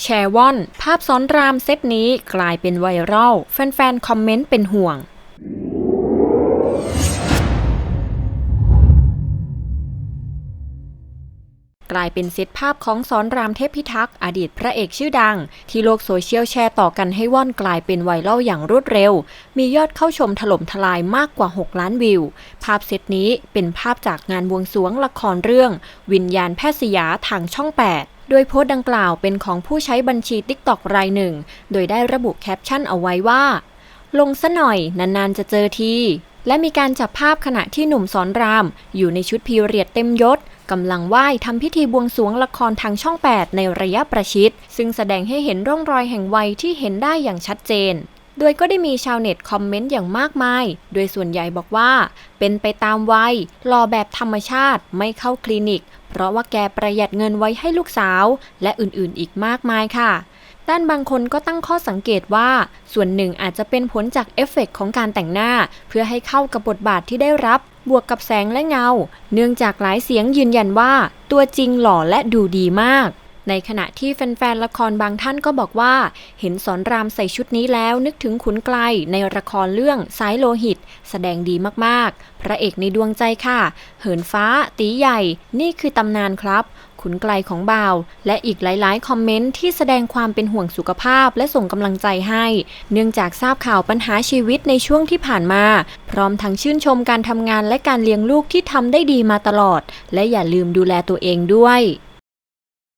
แชร์ว่อน ภาพซ้อนรามเซตนี้กลายเป็นไวรัลแฟนๆ คอมเมนต์เป็นห่วง กลายเป็นเซตภาพของสอนรามเทพพิทักษ์อดีตพระเอกชื่อดัง ที่โลกโซเชียลแชร์ต่อกันให้ว่อนกลายเป็นไวรัลอย่างรวดเร็ว มียอดเข้าชมถล่มทลายมากกว่า 6 ล้านวิว ภาพเซตนี้เป็นภาพจากงานบวงสรวงละครเรื่อง วิญญาณแพทย์สยาทางช่อง 8 โดยโพสต์ดังกล่าวเป็นของผู้ใช้บัญชีติ๊กต็อกรายหนึ่ง โดยได้ระบุแคปชั่นเอาไว้ว่า ลงซะหน่อยนานๆจะเจอที และมีการจับภาพขณะที่หนุ่มสอนราม อยู่ในชุดพีเรียดเต็มยศกำลังไหว้ทำพิธีบวงสวงละครทางช่อง 8 ในระยะประชิด ซึ่งแสดงให้เห็นร่องรอยแห่งวัยที่เห็นได้อย่างชัดเจน โดยก็ได้มีชาวเน็ตคอมเมนต์อย่างมากมาย โดยส่วนใหญ่บอกว่า เป็นไปตามวัยรอแบบธรรมชาติไม่เข้าคลินิก เพราะว่าแกประหยัดเงินไว้ให้ลูกสาว และอื่นๆ อีกมากมายค่ะ ด้านบางคนก็ตั้งข้อสังเกตว่า ส่วนหนึ่งอาจจะเป็นผลจากเอฟเฟกต์ของการแต่งหน้า เพื่อให้เข้ากับบทบาทที่ได้รับบวกกับแสงและเงา เนื่องจากหลายเสียงยืนยันว่า ตัวจริงหล่อและดูดีมาก ในขณะที่แฟนๆละครบางท่านก็บอกว่า เห็นสอนรามใส่ชุดนี้แล้วนึกถึงขุนไกลในละครเรื่องสายโลหิต แสดงดีมากๆ พระเอกในดวงใจค่ะ เหินฟ้า ตีใหญ่ นี่คือตำนานครับขุนไกลของบ่าว และอีกหลาย ๆ คอมเมนต์ที่แสดงความเป็นห่วงสุขภาพและส่งกำลังใจให้ เนื่องจากทราบข่าวปัญหาชีวิตในช่วงที่ผ่านมา พร้อมทั้งชื่นชมการทำงานและการเลี้ยงลูกที่ทำได้ดีมาตลอด และอย่าลืมดูแลตัวเองด้วย